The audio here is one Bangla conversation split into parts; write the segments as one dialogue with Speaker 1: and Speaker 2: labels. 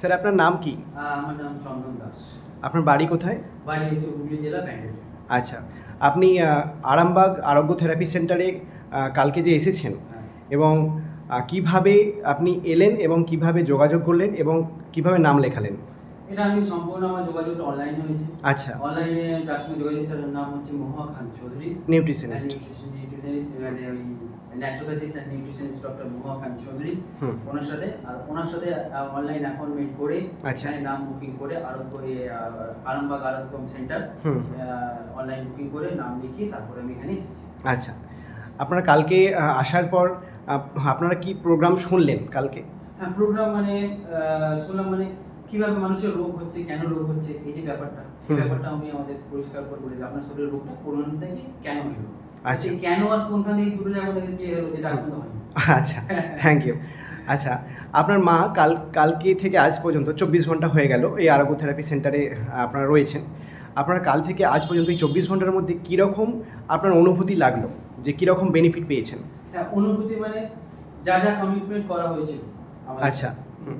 Speaker 1: স্যার আপনার নাম কি?
Speaker 2: আমার নাম চন্দন দাস।
Speaker 1: আপনার বাড়ি কোথায়?
Speaker 2: বাড়ি হচ্ছে হুগলি জেলা ব্যান্ডেল
Speaker 1: আচ্ছা আপনি আরামবাগ আরোগ্য থেরাপি সেন্টারে কালকে যে এসেছেন
Speaker 2: হ্যাঁ।
Speaker 1: এবং কীভাবে আপনি এলেন এবং কীভাবে যোগাযোগ করলেন এবং কীভাবে নাম লেখালেন?
Speaker 2: এটা আমি সম্পূর্ণ আমার যোগাযোগটা অনলাইনে হয়েছে।
Speaker 1: আচ্ছা।
Speaker 2: অনলাইনে যার সঙ্গে যোগাযোগ তার নাম হচ্ছে মহুয়া খান চৌধুরী।
Speaker 1: নিউট্রিশনিস্ট
Speaker 2: নিউট্রিশনিস্ট ওই naturopathist and nutritionist doctor Mahua Khan Chowdhury ওনার সাথে আর ওনার সাথে অনলাইন অ্যাপয়েন্টমেন্ট করে
Speaker 1: আচ্ছা।
Speaker 2: এখানে নাম বুকিং করে আরোগ্য আরামবাগ আরোগ্য সেন্টার অনলাইন বুকিং করে নাম লিখিয়ে তারপরে আমি এখানে এসেছি।
Speaker 1: আচ্ছা। আপনারা কালকে আসার পর আপনারা কি প্রোগ্রাম শুনলেন কালকে?
Speaker 2: হ্যাঁ প্রোগ্রাম মানে শুনলাম মানে কীভাবে মানুষের রোগ হচ্ছে কেন রোগ হচ্ছে এই যে ব্যাপারটা ব্যাপারটা আমি আমাদের পরিষ্কার করে বলি আপনার শরীরের রোগটা কোন থেকে কেন হলো?
Speaker 1: আচ্ছা।
Speaker 2: কেন আর কোনখান থেকে ক্লিয়ার
Speaker 1: আচ্ছা থ্যাংক ইউ আচ্ছা আপনার মা কাল কালকে থেকে আজ পর্যন্ত চব্বিশ ঘণ্টা হয়ে গেল এই আরোগ্য থেরাপি সেন্টারে আপনারা রয়েছেন। আপনার কাল থেকে আজ পর্যন্ত এই চব্বিশ ঘণ্টার মধ্যে কীরকম আপনার অনুভূতি লাগল? যে কীরকম বেনিফিট পেয়েছেন?
Speaker 2: অনুভূতি মানে যা যা কমিটমেন্ট করা হয়েছিল
Speaker 1: আচ্ছা হুম।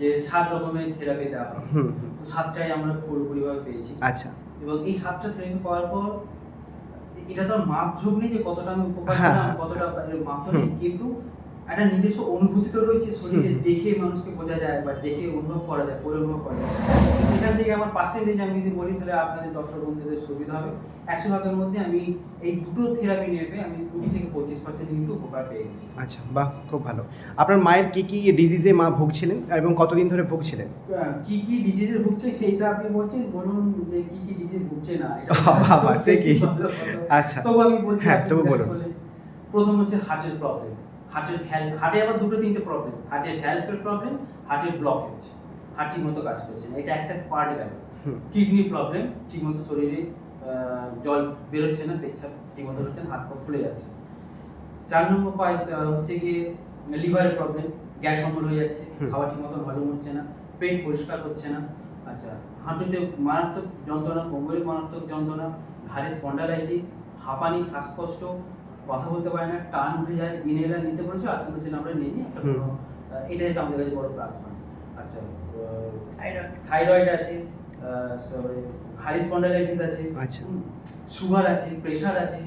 Speaker 2: যে সাত রকমের থেরাপি দেওয়া হয়।
Speaker 1: হুম হুম,
Speaker 2: সাতটাই আমরা পুরোপুরিভাবে পেয়েছি।
Speaker 1: আচ্ছা।
Speaker 2: এবং এই সাতটা থেরাপি পাওয়ার পর এটা তো আর মাপঝোপ নেই যে কতটা আমি উপকার
Speaker 1: হ্যাঁ,
Speaker 2: পেলাম
Speaker 1: হ্যাঁ,
Speaker 2: কতটা মাপ কিন্তু একটা নিজস্ব অনুভূতি তো রয়েছে শরীরে দেখে মানুষকে বোঝা যায় বা দেখে অনুভব করা যায় করে অনুভব করা যায়। সেখান থেকে আমার পার্সেন্টেজ আমি যদি বলি তাহলে আপনাদের দর্শক বন্ধুদের সুবিধা হবে। একশো ভাগের মধ্যে আমি এই দুটো থেরাপি নেবে আমি কুড়ি থেকে পঁচিশ পার্সেন্ট কিন্তু উপকার পেয়ে গেছি।
Speaker 1: আচ্ছা বাহ খুব ভালো। আপনার মায়ের কি কি ডিজিজে মা ভুগছিলেন এবং কতদিন ধরে ভুগছিলেন?
Speaker 2: কি কি ডিজিজে ভুগছে সেটা আপনি বলছেন বলুন যে কি কি ডিজিজ ভুগছে না
Speaker 1: বাবা, সে কি? আচ্ছা।
Speaker 2: তবু আমি বলছি
Speaker 1: হ্যাঁ, তবু বলুন।
Speaker 2: প্রথম হচ্ছে হার্টের প্রবলেম হার্টের ভ্যাল হার্টে আবার দুটো তিনটে প্রবলেম হার্টের ভ্যালভের প্রবলেম হার্টের ব্লকেজ হার্ট ঠিক মতো কাজ করছে না। এটা একটা পার্ট গেল। কিডনি প্রবলেম ঠিক মতো শরীরে জল বেরোচ্ছে না পেচ্ছাপ ঠিক মতো হচ্ছে না হাত পা ফুলে যাচ্ছে। চার নম্বর হচ্ছে গিয়ে লিভারের প্রবলেম গ্যাস অম্বল হয়ে যাচ্ছে। খাওয়া ঠিক মতো হজম হচ্ছে না পেট পরিষ্কার হচ্ছে না। আচ্ছা হাঁটুতে মারাত্মক যন্ত্রণা কোমরে মারাত্মক যন্ত্রণা ঘাড়ে স্পন্ডালাইটিস হাঁপানি শ্বাসকষ্ট কথা বলতে পারে না টান উঠে যায় ইনহেলার নিতে বলেছে আজকে তো সেটা আমরা নিয়ে নিই একটা কোনো এটা হচ্ছে আমাদের কাছে বড় প্লাস পয়েন্ট আচ্ছা থাইরয়েড আছে হাই স্পন্ডালাইটিস আছে
Speaker 1: আচ্ছা।
Speaker 2: সুগার আছে প্রেশার আছে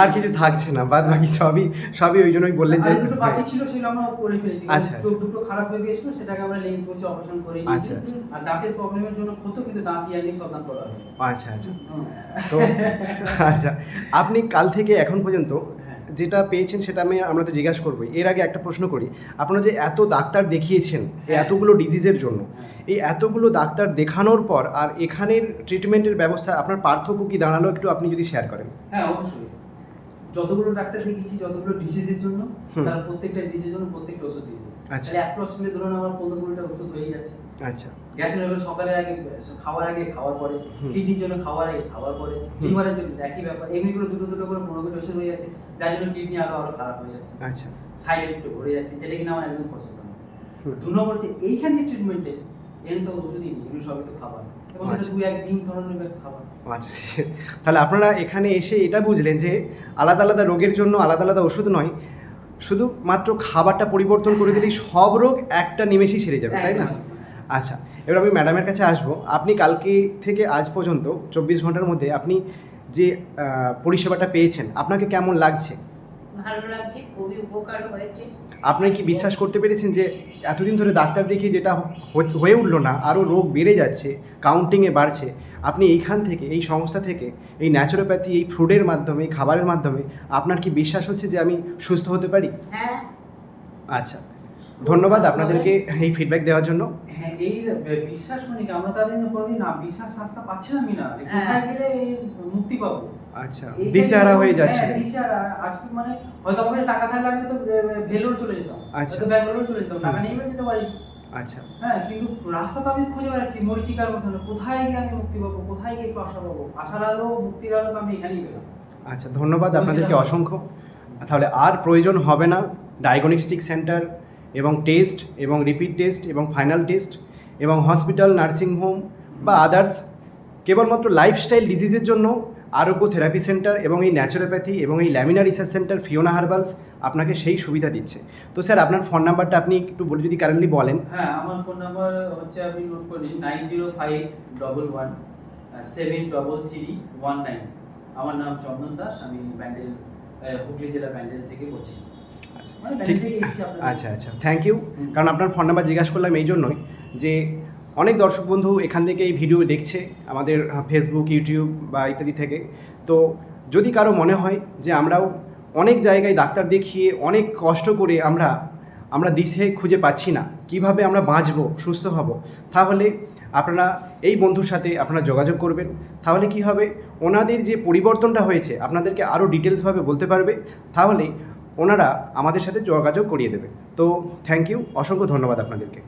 Speaker 2: আর তো।
Speaker 1: কিছু থাকছে না বাদ বাকি সবই সবই ওই জন্যই বললেন যে
Speaker 2: দুটো বাকি ছিল সেগুলো আমরা করে ফেলেছি
Speaker 1: আচ্ছা,
Speaker 2: চোখ
Speaker 1: আচ্ছা।
Speaker 2: দুটো খারাপ হয়ে গিয়েছিল সেটাকে আমরা লেন্স বসে অপারেশন করে
Speaker 1: আচ্ছা, আচ্ছা।
Speaker 2: আর দাঁতের প্রবলেমের জন্য ক্ষত কিন্তু দাঁত ইয়ানি সব দাঁত করা
Speaker 1: আচ্ছা আচ্ছা তো আচ্ছা আপনি কাল থেকে এখন পর্যন্ত। যেটা পেয়েছেন সেটা আমি আমরা তো জিজ্ঞাসা করব এর আগে একটা প্রশ্ন করি। আপনারা যে এত ডাক্তার দেখিয়েছেন
Speaker 2: হ্যাঁ।
Speaker 1: এতগুলো ডিজিজের জন্য এই এতগুলো ডাক্তার দেখানোর পর আর এখানের ট্রিটমেন্টের ব্যবস্থা আপনার পার্থক্য কি দাঁড়াল একটু আপনি যদি শেয়ার করেন?
Speaker 2: হ্যাঁ অবশ্যই। যতগুলো ডাক্তার দেখিয়েছি যতগুলো ডিজিজের জন্য তার প্রত্যেকটা ডিজিজের জন্য প্রত্যেকটা ওষুধ দিয়েছে।
Speaker 1: আচ্ছা।
Speaker 2: তাহলে অ্যাপ্রক্সিমেটলি ধরুন আমার পনেরো কুড়িটা ওষুধ হয়ে যাচ্ছে।
Speaker 1: আচ্ছা।
Speaker 2: গ্যাসের হলো সকালে আগে খাওয়ার আগে খাওয়ার পরে কিডনির জন্য খাওয়ার আগে খাওয়ার পরে লিভারের জন্য একই ব্যাপার। এমনি করে দুটো দুটো করে পনেরো কুড়ি ওষুধ হয়ে যাচ্ছে যার জন্য কিডনি আরও আরও খারাপ হয়ে যাচ্ছে।
Speaker 1: আচ্ছা।
Speaker 2: সাইড এফেক্টে ভরে যাচ্ছে যেটা কিনা আমার একদম পছন্দ না। দু নম্বর হচ্ছে এইখানে ট্রিটমেন্টে এর তো ওষুধই নেই এগুলো সবই তো খাবার।
Speaker 1: আচ্ছা।
Speaker 2: খাবার।
Speaker 1: আচ্ছা তাহলে আপনারা এখানে এসে এটা বুঝলেন যে আলাদা আলাদা রোগের জন্য আলাদা আলাদা ওষুধ নয় শুধুমাত্র খাবারটা পরিবর্তন করে দিলেই সব রোগ একটা নিমেষেই সেরে যাবে তাই না? আচ্ছা এবার আমি ম্যাডামের কাছে আসব। আপনি কালকে থেকে আজ পর্যন্ত চব্বিশ ঘণ্টার মধ্যে আপনি যে পরিষেবাটা পেয়েছেন আপনাকে কেমন লাগছে?
Speaker 3: ভালো লাগছে খুবই উপকার হয়েছে।
Speaker 1: আপনি কি বিশ্বাস করতে পেরেছেন যে এতদিন ধরে ডাক্তার দেখিয়ে যেটা হয়ে উঠল না আরও রোগ বেড়ে যাচ্ছে কাউন্টিংয়ে বাড়ছে? আপনি এইখান থেকে এই সংস্থা থেকে এই ন্যাচুরোপ্যাথি এই ফুডের মাধ্যমে এই খাবারের মাধ্যমে আপনার কি বিশ্বাস হচ্ছে যে আমি সুস্থ হতে পারি?
Speaker 3: হ্যাঁ।
Speaker 1: আচ্ছা ধন্যবাদ আপনাদেরকে এই ফিডব্যাক দেওয়ার জন্য।
Speaker 2: হ্যাঁ এই বিশ্বাস মানে আমরা তাদের কোনোদিন না বিশ্বাস শাস্তা পাচ্ছিলাম না।
Speaker 3: হ্যাঁ।
Speaker 2: কোথায় গেলে মুক্তি পাবো?
Speaker 1: আচ্ছা। দিশেহারা হয়ে যাচ্ছে।
Speaker 2: হ্যাঁ, দিশেহারা। আজকে মানে হয়তো আমাদের টাকা থাকলে আমি তো ভেলোর চলে যেতাম।
Speaker 1: আচ্ছা।
Speaker 2: ব্যাঙ্গালোর চলে যেতাম। টাকা
Speaker 1: হুম।
Speaker 2: নিয়ে যেতে পারি।
Speaker 1: আচ্ছা।
Speaker 2: হ্যাঁ কিন্তু রাস্তা তো আমি খুঁজে বেড়াচ্ছি মরিচিকার মতন। কোথায় গিয়ে আমি মুক্তি পাবো? কোথায় গিয়ে একটু আশা পাবো? আশার আলো মুক্তির আলো তো আমি এখানেই পেলাম।
Speaker 1: আচ্ছা ধন্যবাদ আপনাদেরকে অসংখ্য। তাহলে আর প্রয়োজন হবে না। ডায়াগনস্টিক সেন্টার এবং টেস্ট এবং রিপিট টেস্ট এবং ফাইনাল টেস্ট এবং হসপিটাল নার্সিংহোম বা আদার্স কেবলমাত্র লাইফস্টাইল ডিজিজের জন্য আরোগ্য থেরাপি সেন্টার এবং এই ন্যাচুরোপ্যাথি এবং এই Lamina research centre Fiona herbals আপনাকে সেই সুবিধা দিচ্ছে। তো স্যার আপনার ফোন নাম্বারটা আপনি একটু বলে যদি কারেন্টলি বলেন।
Speaker 2: হ্যাঁ আমার ফোন নাম্বার হচ্ছে আপনি নোট করে নিন nine zero five double one seven double three one nine আমার নাম চন্দন দাস আমি ব্যান্ডেল হুগলি জেলা ব্যান্ডেল থেকে বলছি।
Speaker 1: আচ্ছা
Speaker 2: মানে
Speaker 1: ঠিক আচ্ছা আচ্ছা থ্যাংক ইউ কারণ আপনার ফোন নাম্বার জিজ্ঞাসা করলাম এই জন্যই যে অনেক দর্শক বন্ধু এখান থেকে এই ভিডিও দেখছে আমাদের ফেসবুক ইউটিউব বা ইত্যাদি থেকে। তো যদি কারও মনে হয় যে আমরাও অনেক জায়গায় ডাক্তার দেখিয়ে অনেক কষ্ট করে আমরা আমরা দিশে খুঁজে পাচ্ছি না, কীভাবে আমরা বাঁচবো, সুস্থ হব, তাহলে আপনারা এই বন্ধুর সাথে আপনারা যোগাযোগ করবেন। তাহলে কি হবে? ওনাদের যে পরিবর্তনটা হয়েছে, আপনাদেরকে আরও ডিটেলসভাবে বলতে পারবে। তাহলে ওনারা আমাদের সাথে যোগাযোগ করিয়ে দেবে। তো থ্যাংক ইউ অসংখ্য ধন্যবাদ আপনাদেরকে।